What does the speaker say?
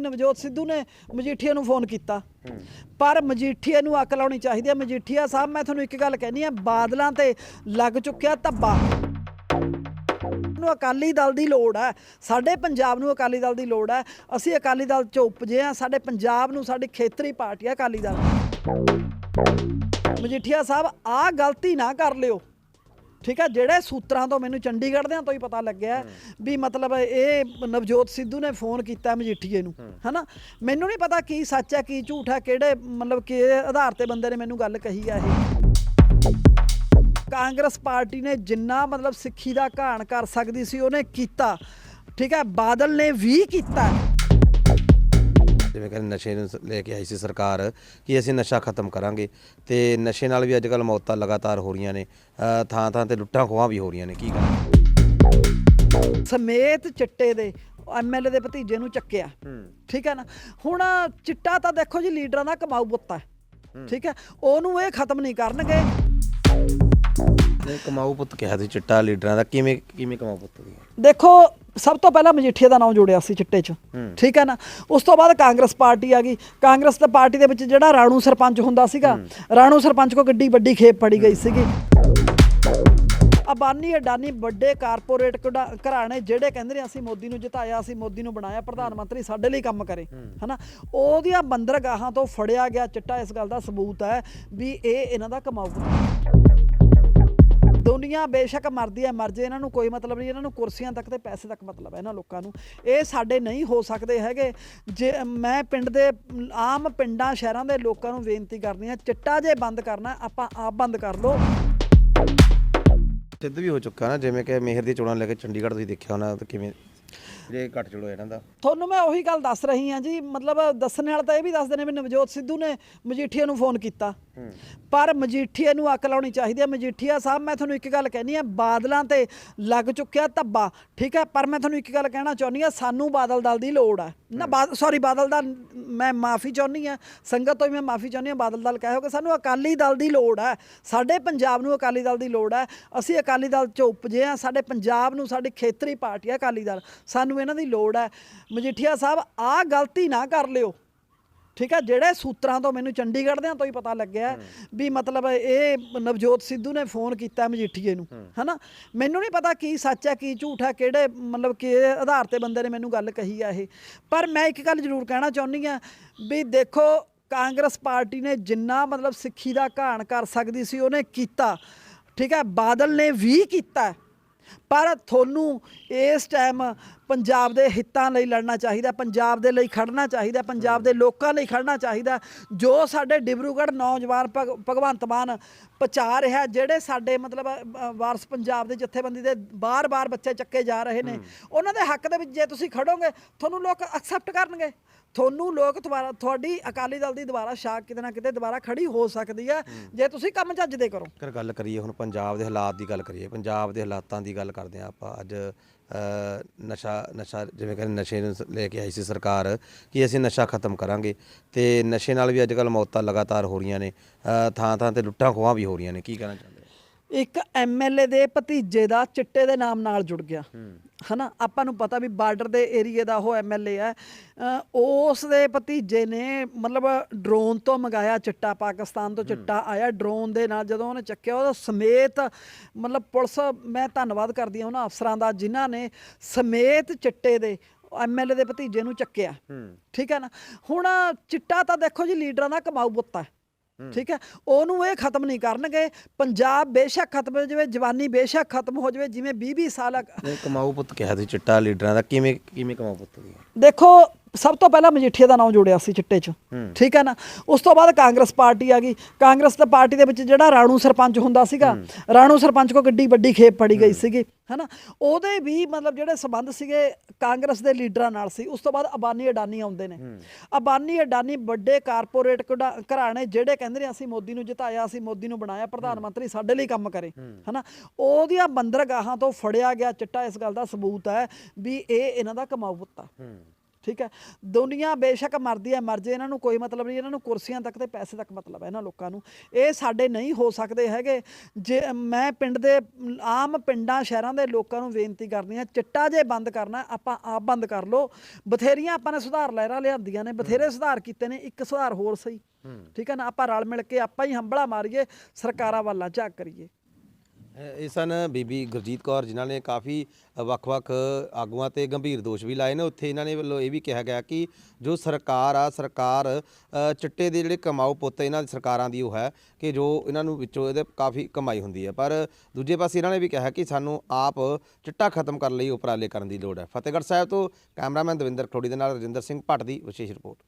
ਨਵਜੋਤ ਸਿੱਧੂ ਨੇ ਮਜੀਠੀਆ ਨੂੰ ਫੋਨ ਕੀਤਾ। ਪਰ ਮਜੀਠੀਆ ਨੂੰ ਅਕਲ ਆਉਣੀ ਚਾਹੀਦੀ ਹੈ। ਮਜੀਠੀਆ ਸਾਹਿਬ ਮੈਂ ਤੁਹਾਨੂੰ ਇੱਕ ਗੱਲ ਕਹਿਣੀ ਹੈ ਬਾਦਲਾਂ ਤੇ ਲੱਗ ਚੁੱਕਿਆ ਧੱਬਾ। ਨੂੰ ਅਕਾਲੀ ਦਲ ਦੀ ਲੋੜ ਹੈ। ਸਾਡੇ ਪੰਜਾਬ ਨੂੰ ਅਕਾਲੀ ਦਲ ਦੀ ਲੋੜ ਹੈ। ਅਸੀਂ ਅਕਾਲੀ ਦਲ ਚੋਂ ਉਪਜੇ ਆ ਸਾਡੇ ਪੰਜਾਬ ਨੂੰ ਸਾਡੀ ਖੇਤਰੀ ਪਾਰਟੀ ਹੈ ਅਕਾਲੀ ਦਲ। ਮਜੀਠੀਆ ਸਾਹਿਬ ਆਹ ਗਲਤੀ ਨਾ ਕਰ ਲਿਓ। ਠੀਕ ਹੈ ਜਿਹੜੇ ਸੂਤਰਾਂ ਤੋਂ ਮੈਨੂੰ ਚੰਡੀਗੜ੍ਹ ਦਿਆਂ ਤੋਂ ਹੀ ਪਤਾ ਲੱਗਿਆ ਵੀ ਮਤਲਬ ਇਹ ਨਵਜੋਤ ਸਿੱਧੂ ਨੇ ਫੋਨ ਕੀਤਾ ਮਜੀਠੀਏ ਨੂੰ ਹਨਾ? ਮੈਨੂੰ ਨਹੀਂ ਪਤਾ ਕੀ ਸੱਚ ਹੈ ਕੀ ਝੂਠ ਹੈ ਕਿਹੜੇ ਮਤਲਬ ਕਿ ਆਧਾਰ ਤੇ ਬੰਦੇ ਨੇ ਮੈਨੂੰ ਗੱਲ ਕਹੀ ਆ ਇਹ। ਕਾਂਗਰਸ ਪਾਰਟੀ ਨੇ ਜਿੰਨਾ ਮਤਲਬ ਸਿੱਖੀ ਦਾ ਘਾਣ ਕਰ ਸਕਦੀ ਸੀ ਉਹਨੇ ਕੀਤਾ। ਠੀਕ ਹੈ ਬਾਦਲ ਨੇ ਵੀ ਕੀਤਾ। ਜਿਵੇਂ ਕਹਿੰਦੇ ਨਸ਼ੇ ਨੂੰ ਲੈ ਕੇ ਆਈ ਸੀ ਸਰਕਾਰ ਕਿ ਅਸੀਂ ਨਸ਼ਾ ਖਤਮ ਕਰਾਂਗੇ ਤੇ ਨਸ਼ੇ ਨਾਲ ਵੀ ਅੱਜ ਕੱਲ ਮੌਤਾਂ ਲਗਾਤਾਰ ਹੋ ਰਹੀਆਂ ਨੇ। ਥਾਂ ਥਾਂ ਤੇ ਲੁੱਟਾਂ ਖੋਹਾਂ ਵੀ ਹੋ ਰਹੀਆਂ ਨੇ। ਕੀ ਗੱਲ? ਸਮੇਤ ਚਿੱਟੇ ਦੇ ਐਮਐਲਏ ਦੇ ਭਤੀਜੇ ਨੂੰ ਚੱਕਿਆ। ਠੀਕ ਹੈ ਨਾ? ਹੁਣ ਚਿੱਟਾ ਤਾਂ ਦੇਖੋ ਜੀ ਲੀਡਰਾਂ ਦਾ ਕਮਾਊ ਪੁੱਤ ਹੈ। ਠੀਕ ਹੈ? ਉਹਨੂੰ ਇਹ ਖਤਮ ਨਹੀਂ ਕਰਨਗੇ। ਨੇ ਕਮਾਊ ਪੁੱਤ ਕਿਹਾ ਸੀ ਚਿੱਟਾ ਲੀਡਰਾਂ ਦਾ। ਕਿਵੇਂ ਕਿਵੇਂ ਕਮਾਊ ਪੁੱਤ ਦੀ? ਦੇਖੋ ਸਭ ਤੋਂ ਪਹਿਲਾਂ ਮਜੀਠੀਆ ਦਾ ਨਾਮ ਜੋੜਿਆ ਸੀ ਚਿੱਟੇ 'ਚ। ਠੀਕ ਹੈ ਨਾ? ਉਸ ਤੋਂ ਬਾਅਦ ਕਾਂਗਰਸ ਪਾਰਟੀ ਆ ਗਈ। ਕਾਂਗਰਸ ਦੀ ਪਾਰਟੀ ਦੇ ਵਿੱਚ ਜਿਹੜਾ ਰਾਣੂ ਸਰਪੰਚ ਹੁੰਦਾ ਸੀਗਾ ਰਾਣੂ ਸਰਪੰਚ ਕੋ ਗੱਡੀ ਵੱਡੀ ਖੇਪ ਫੜੀ ਗਈ ਸੀਗੀ। ਅਬਾਨੀ ਅਡਾਨੀ ਵੱਡੇ ਕਾਰਪੋਰੇਟ ਘਰਾਣੇ ਜਿਹੜੇ ਕਹਿੰਦੇ ਨੇ ਅਸੀਂ ਮੋਦੀ ਨੂੰ ਜਿਤਾਇਆ ਅਸੀਂ ਮੋਦੀ ਨੂੰ ਬਣਾਇਆ ਪ੍ਰਧਾਨ ਮੰਤਰੀ ਸਾਡੇ ਲਈ ਕੰਮ ਕਰੇ ਹਨਾ? ਉਹਦੀਆਂ ਬੰਦਰਗਾਹਾਂ ਤੋਂ ਫੜਿਆ ਗਿਆ ਚਿੱਟਾ ਇਸ ਗੱਲ ਦਾ ਸਬੂਤ ਹੈ ਵੀ ਇਹ ਇਹਨਾਂ ਦਾ ਕਮਾਊ। ਦੁਨੀਆ ਬੇਸ਼ੱਕ ਮਰਦੀ ਹੈ ਮਰ ਜੇ ਇਹਨਾਂ ਨੂੰ ਕੋਈ ਮਤਲਬ ਨਹੀਂ ਇਹਨਾਂ ਨੂੰ ਕੁਰਸੀਆਂ ਤੱਕ ਤੇ ਪੈਸੇ ਤੱਕ ਮਤਲਬ ਹੈ ਇਹਨਾਂ ਲੋਕਾਂ ਨੂੰ। ਇਹ ਸਾਡੇ ਨਹੀਂ ਹੋ ਸਕਦੇ ਹੈਗੇ। ਜੇ ਮੈਂ ਪਿੰਡ ਦੇ ਆਮ ਪਿੰਡਾਂ ਸ਼ਹਿਰਾਂ ਦੇ ਲੋਕਾਂ ਨੂੰ ਬੇਨਤੀ ਕਰਦੀ ਹਾਂ ਚਿੱਟਾ ਜੇ ਬੰਦ ਕਰਨਾ ਆਪਾਂ ਆਪ ਬੰਦ ਕਰ ਲਓ। ਸਿੱਧ ਵੀ ਹੋ ਚੁੱਕਾ ਨਾ ਜਿਵੇਂ ਕਿ ਮੇਹਰ ਦੀ ਚੋਣਾਂ ਲੈ ਕੇ ਚੰਡੀਗੜ੍ਹ ਤੁਸੀਂ ਦੇਖਿਆ ਹੋਣਾ ਤੇ ਕਿਵੇਂ ਜੇ ਘੱਟ ਚੜੋ ਇਹਨਾਂ ਦਾ। ਤੁਹਾਨੂੰ ਮੈਂ ਉਹੀ ਗੱਲ ਦੱਸ ਰਹੀ ਹਾਂ ਜੀ ਮਤਲਬ ਦੱਸਣ ਵਾਲਾ ਤਾਂ ਇਹ ਵੀ ਦੱਸਦੇ ਨੇ ਵੀ ਨਵਜੋਤ ਸਿੱਧੂ ਨੇ ਮਜੀਠੀਆ ਨੂੰ ਫੋਨ ਕੀਤਾ। ਪਰ ਮਜੀਠੀਆ ਨੂੰ ਅਕਲ ਆਉਣੀ ਚਾਹੀਦੀ ਹੈ। ਮਜੀਠੀਆ ਸਾਹਿਬ, ਮੈਂ ਤੁਹਾਨੂੰ ਇੱਕ ਗੱਲ ਕਹਿਣੀ ਹੈ, ਬਾਦਲਾਂ ਤੇ ਲੱਗ ਚੁੱਕਿਆ ਧੱਬਾ, ਠੀਕ ਹੈ? ਪਰ ਮੈਂ ਤੁਹਾਨੂੰ ਇੱਕ ਗੱਲ ਕਹਿਣਾ ਚਾਹੁੰਦੀ ਹਾਂ, ਸਾਨੂੰ ਬਾਦਲ ਦਲ ਦੀ ਲੋੜ ਹੈ। ਨਾ ਸੌਰੀ ਬਾਦਲ ਦਾ ਮੈਂ ਮਾਫੀ ਚਾਹੁੰਦੀ ਹਾਂ, ਸੰਗਤ ਤੋਂ ਵੀ ਮੈਂ ਮਾਫੀ ਚਾਹੁੰਦੀ ਹਾਂ, ਬਾਦਲ ਦਲ ਕਹੋ ਕਿ ਸਾਨੂੰ ਅਕਾਲੀ ਦਲ ਦੀ ਲੋੜ ਹੈ। ਸਾਡੇ ਪੰਜਾਬ ਨੂੰ ਅਕਾਲੀ ਦਲ ਦੀ ਲੋੜ ਹੈ। ਅਸੀਂ ਅਕਾਲੀ ਦਲ ਚੋਂ ਉਪਜੇ ਆ ਸਾਡੇ ਪੰਜਾਬ ਨੂੰ, ਸਾਡੀ ਖੇਤਰੀ ਪਾਰਟੀ ਹੈ ਅਕਾਲੀ ਦਲ। ਸਾਨੂੰ ਇਹਨਾਂ ਦੀ ਲੋੜ ਹੈ। ਮਜੀਠੀਆ ਸਾਹਿਬ, ਆਹ ਗਲਤੀ ਨਾ ਕਰ ਲਿਓ। ਠੀਕ ਹੈ ਜਿਹੜੇ ਸੂਤਰਾਂ ਤੋਂ ਮੈਨੂੰ ਚੰਡੀਗੜ੍ਹ ਦਿਆਂ ਤੋਂ ਹੀ ਪਤਾ ਲੱਗਿਆ ਵੀ ਮਤਲਬ ਇਹ ਨਵਜੋਤ ਸਿੱਧੂ ਨੇ ਫੋਨ ਕੀਤਾ ਮਜੀਠੀਏ ਨੂੰ ਹਨਾ? ਮੈਨੂੰ ਨਹੀਂ ਪਤਾ ਕੀ ਸੱਚ ਹੈ ਕੀ ਝੂਠ ਹੈ ਕਿਹੜੇ ਮਤਲਬ ਕਿ ਆਧਾਰ ਤੇ ਬੰਦੇ ਨੇ ਮੈਨੂੰ ਗੱਲ ਕਹੀ ਆ ਇਹ। ਪਰ ਮੈਂ ਇੱਕ ਗੱਲ ਜ਼ਰੂਰ ਕਹਿਣਾ ਚਾਹੁੰਦੀ ਆ ਵੀ ਦੇਖੋ ਕਾਂਗਰਸ ਪਾਰਟੀ ਨੇ ਜਿੰਨਾ ਮਤਲਬ ਸਿੱਖੀ ਦਾ ਘਾਣ ਕਰ ਸਕਦੀ ਸੀ ਉਹਨੇ ਕੀਤਾ। ਠੀਕ ਹੈ ਬਾਦਲ ਨੇ ਵੀ ਕੀਤਾ। ਪਰ ਤੁਹਾਨੂੰ ਇਸ ਟਾਈਮ ਪੰਜਾਬ ਦੇ ਹਿੱਤਾਂ ਲਈ ਲੜਨਾ ਚਾਹੀਦਾ, ਪੰਜਾਬ ਦੇ ਲਈ ਖੜਨਾ ਚਾਹੀਦਾ, ਪੰਜਾਬ ਦੇ ਲੋਕਾਂ ਲਈ ਖੜਨਾ ਚਾਹੀਦਾ। ਜੋ ਸਾਡੇ ਡਿਬਰੂਗੜ੍ਹ ਨੌਜਵਾਨ ਭਗ- ਭਗਵੰਤ ਮਾਨ ਪਹੁੰਚਾ ਰਿਹਾ ਜਿਹੜੇ ਸਾਡੇ ਮਤਲਬ ਅ, ਵਾਰਸ ਪੰਜਾਬ ਦੇ ਜਥੇਬੰਦੀ ਦੇ ਬਾਰ-ਬਾਰ ਬੱਚੇ ਚੱਕੇ ਜਾ ਰਹੇ ਨੇ। ਉਹਨਾਂ ਦੇ ਹੱਕ ਦੇ ਵਿੱਚ ਜੇ ਤੁਸੀਂ ਖੜੋਗੇ ਤੁਹਾਨੂੰ ਲੋਕ ਐਕਸੈਪਟ ਕਰਨਗੇ। ਤੁਹਾਨੂੰ ਲੋਕ ਦੁਬਾਰਾ ਤੁਹਾਡੀ ਅਕਾਲੀ ਦਲ ਦੀ ਦੁਬਾਰਾ ਸ਼ਾਖ ਕਿਤੇ ਨਾ ਕਿਤੇ ਦੁਬਾਰਾ ਖੜੀ ਹੋ ਸਕਦੀ ਹੈ। ਜੇ ਤੁਸੀਂ ਕੰਮ ਚੱਜ ਦੇ ਕਰੋ। ਕਰ ਗੱਲ ਕਰੀਏ ਹੁਣ ਪੰਜਾਬ ਦੇ ਹਾਲਾਤ ਦੀ ਗੱਲ ਕਰੀਏ ਪੰਜਾਬ ਦੇ ਹਾਲਾਤਾਂ ਦੀ ਗੱਲ ਕਰਦੇ ਹਾਂ ਆਪਾਂ। ਅੱਜ ਨਸ਼ਾ ਨਸ਼ਾ ਜਿਵੇਂ ਕਹਿੰਦੇ ਨਸ਼ੇ ਨੂੰ ਸ- ਲੈ ਕੇ ਆਈ ਸੀ ਸਰਕਾਰ ਕਿ ਅਸੀਂ ਨਸ਼ਾ ਖਤਮ ਕਰਾਂਗੇ। ਤੇ ਨਸ਼ੇ ਨਾਲ ਵੀ ਅੱਜ ਕੱਲ ਮੌਤਾਂ ਲਗਾਤਾਰ ਹੋ ਰਹੀਆਂ ਨੇ। ਥਾਂ ਥਾਂ ਤੇ ਲੁੱਟਾਂ ਖੋਹਾਂ ਵੀ ਹੋ ਰਹੀਆਂ ਨੇ। ਕੀ ਕਹਿਣਾ ਚਾਹੁੰਦੇ ਇੱਕ ਐਮਐਲਏ ਦੇ ਭਤੀਜੇ ਦਾ ਚਿੱਟੇ ਦੇ ਨਾਮ ਨਾਲ ਜੁੜ ਗਿਆ। ਹਨਾ? ਆਪਾਂ ਨੂੰ ਪਤਾ ਵੀ ਬਾਰਡਰ ਦੇ ਏਰੀਏ ਦਾ ਉਹ ਐਮਐਲਏ ਹੈ। ਉਸ ਦੇ ਭਤੀਜੇ ਨੇ ਮਤਲਬ ਡਰੋਨ ਤੋਂ ਮੰਗਾਇਆ ਚਿੱਟਾ ਪਾਕਿਸਤਾਨ ਤੋਂ ਚਿੱਟਾ ਆਇਆ ਡਰੋਨ ਦੇ ਨਾਲ। ਜਦੋਂ ਉਹਨੇ ਚੱਕਿਆ ਉਹਦਾ ਸਮੇਤ ਮਤਲਬ ਪੁਲਿਸ ਮੈਂ ਧੰਨਵਾਦ ਕਰਦੀ ਹਾਂ ਉਹਨਾਂ ਅਫਸਰਾਂ ਦਾ ਜਿਨ੍ਹਾਂ ਨੇ ਸਮੇਤ ਚਿੱਟੇ ਦੇ ਐਮਐਲਏ ਦੇ ਭਤੀਜੇ ਨੂੰ ਚੱਕਿਆ। ਠੀਕ ਹੈ ਨਾ? ਹੁਣ ਚਿੱਟਾ ਤਾਂ ਦੇਖੋ ਜੀ ਲੀਡਰਾਂ ਦਾ ਕਮਾਊ ਪੁੱਤ ਹੈ। ਠੀਕ ਹੈ? ਉਹਨੂੰ ਇਹ ਖਤਮ ਨਹੀਂ ਕਰਨਗੇ। ਪੰਜਾਬ ਬੇਸ਼ੱਕ ਖਤਮ ਹੋ ਜਾਵੇ ਜਵਾਨੀ ਬੇਸ਼ੱਕ ਖਤਮ ਹੋ ਜਾਵੇ ਜਿਵੇਂ 20 20 ਸਾਲ ਕਮਾਊ ਪੁੱਤ ਕਿਹਾ ਸੀ ਚਿੱਟਾ ਲੀਡਰਾਂ ਦਾ ਕਿਵੇਂ ਕਿਵੇਂ ਕਮਾਊ ਪੁੱਤ? ਦੀ ਦੇਖੋ ਸਭ ਤੋਂ ਪਹਿਲਾਂ ਮਜੀਠੀਆ ਦਾ ਨਾਮ ਜੋੜਿਆ ਸੀ ਚਿੱਟੇ 'ਚ। ਠੀਕ ਹੈ ਨਾ? ਉਸ ਤੋਂ ਬਾਅਦ ਕਾਂਗਰਸ ਪਾਰਟੀ ਆ ਗਈ। ਕਾਂਗਰਸ ਦੀ ਪਾਰਟੀ ਦੇ ਵਿੱਚ ਜਿਹੜਾ ਰਾਣੂ ਸਰਪੰਚ ਹੁੰਦਾ ਸੀਗਾ ਰਾਣੂ ਸਰਪੰਚ ਕੋ ਗੱਡੀ ਵੱਡੀ ਖੇਪ ਫੜੀ ਗਈ ਸੀਗੀ ਹਨਾ ਉਹਦੇ ਵੀ ਮਤਲਬ ਜਿਹੜੇ ਸਬੰਧ ਸੀਗੇ ਕਾਂਗਰਸ ਦੇ ਲੀਡਰਾਂ ਨਾਲ ਸੀ। ਉਸ ਤੋਂ ਬਾਅਦ ਅਬਾਨੀ ਅਡਾਨੀ ਆਉਂਦੇ ਨੇ। ਅਬਾਨੀ ਅਡਾਨੀ ਵੱਡੇ ਕਾਰਪੋਰੇਟ ਘਰਾਣੇ ਜਿਹੜੇ ਕਹਿੰਦੇ ਨੇ ਅਸੀਂ ਮੋਦੀ ਨੂੰ ਜਿਤਾਇਆ ਅਸੀਂ ਮੋਦੀ ਨੂੰ ਬਣਾਇਆ ਪ੍ਰਧਾਨ ਮੰਤਰੀ ਸਾਡੇ ਲਈ ਕੰਮ ਕਰੇ ਹਨਾ ਉਹਦੀਆਂ ਬੰਦਰਗਾਹਾਂ ਤੋਂ ਫੜਿਆ ਗਿਆ ਚਿੱਟਾ ਇਸ ਗੱਲ ਦਾ ਸਬੂਤ ਹੈ ਵੀ ਇਹ ਇਹਨਾਂ ਦਾ ਕਮਾਊ ਪੁੱਤ ਠੀਕ ਹੈ? ਦੁਨੀਆ ਬੇਸ਼ੱਕ ਮਰਦੀ ਹੈ ਮਰ ਜੇ ਇਹਨਾਂ ਨੂੰ ਕੋਈ ਮਤਲਬ ਨਹੀਂ ਇਹਨਾਂ ਨੂੰ ਕੁਰਸੀਆਂ ਤੱਕ ਤੇ ਪੈਸੇ ਤੱਕ ਮਤਲਬ ਹੈ ਇਹਨਾਂ ਲੋਕਾਂ ਨੂੰ। ਇਹ ਸਾਡੇ ਨਹੀਂ ਹੋ ਸਕਦੇ ਹੈਗੇ। ਜੇ ਮੈਂ ਪਿੰਡ ਦੇ ਆਮ ਪਿੰਡਾਂ ਸ਼ਹਿਰਾਂ ਦੇ ਲੋਕਾਂ ਨੂੰ ਬੇਨਤੀ ਕਰਦੀ ਹਾਂ ਚਿੱਟਾ ਜੇ ਬੰਦ ਕਰਨਾ ਆਪਾਂ ਆਪ ਬੰਦ ਕਰ ਲਓ। ਬਥੇਰੀਆਂ ਆਪਾਂ ਨੇ ਸੁਧਾਰ ਲਹਿਰਾਂ ਲਿਆਂਦੀਆਂ ਨੇ ਬਥੇਰੇ ਸੁਧਾਰ ਕੀਤੇ ਨੇ ਇੱਕ ਸੁਧਾਰ ਹੋਰ ਸਹੀ। ਠੀਕ ਹੈ ਨਾ? ਆਪਾਂ ਰਲ ਮਿਲ ਕੇ ਆਪਾਂ ਹੀ ਹੰਬਲਾ ਮਾਰੀਏ ਸਰਕਾਰਾਂ ਵੱਲਾਂ ਝਾਕ ਕਰੀਏ। ਇਹ ਸਨ ਬੀਬੀ ਗੁਰਜੀਤ ਕੌਰ, ਜਿਨ੍ਹਾਂ ਨੇ ਕਾਫੀ ਵੱਖ-ਵੱਖ ਆਗੂਆਂ ਤੇ ਗੰਭੀਰ ਦੋਸ਼ ਵੀ ਲਾਏ ਨੇ। ਉੱਥੇ ਇਹਨਾਂ ਨੇ ਵੱਲੋਂ ਇਹ ਵੀ ਕਿਹਾ ਗਿਆ ਕਿ ਜੋ ਸਰਕਾਰ ਆ, ਸਰਕਾਰ ਚਿੱਟੇ ਦੇ ਜਿਹੜੇ ਕਮਾਊ ਪੁੱਤ ਇਹਨਾਂ ਦੀ ਸਰਕਾਰਾਂ ਦੀ ਉਹ ਹੈ ਕਿ ਜੋ ਇਹਨਾਂ ਨੂੰ ਵਿੱਚੋਂ ਇਹਦੇ ਕਾਫੀ ਕਮਾਈ ਹੁੰਦੀ ਹੈ। ਪਰ ਦੂਜੇ ਪਾਸੇ ਇਹਨਾਂ ਨੇ ਵੀ ਕਿਹਾ ਕਿ ਸਾਨੂੰ ਆਪ ਚਿੱਟਾ ਖਤਮ ਕਰਨ ਲਈ ਉਪਰਾਲੇ ਕਰਨ ਦੀ ਲੋੜ ਹੈ। ਫਤਿਹਗੜ੍ਹ ਸਾਹਿਬ ਤੋਂ ਕੈਮਰਾਮੈਨ ਦਵਿੰਦਰ ਖੋੜੀ ਦੇ ਨਾਲ ਰਜਿੰਦਰ ਸਿੰਘ ਭੱਟ ਦੀ ਵਿਸ਼ੇਸ਼ ਰਿਪੋਰਟ।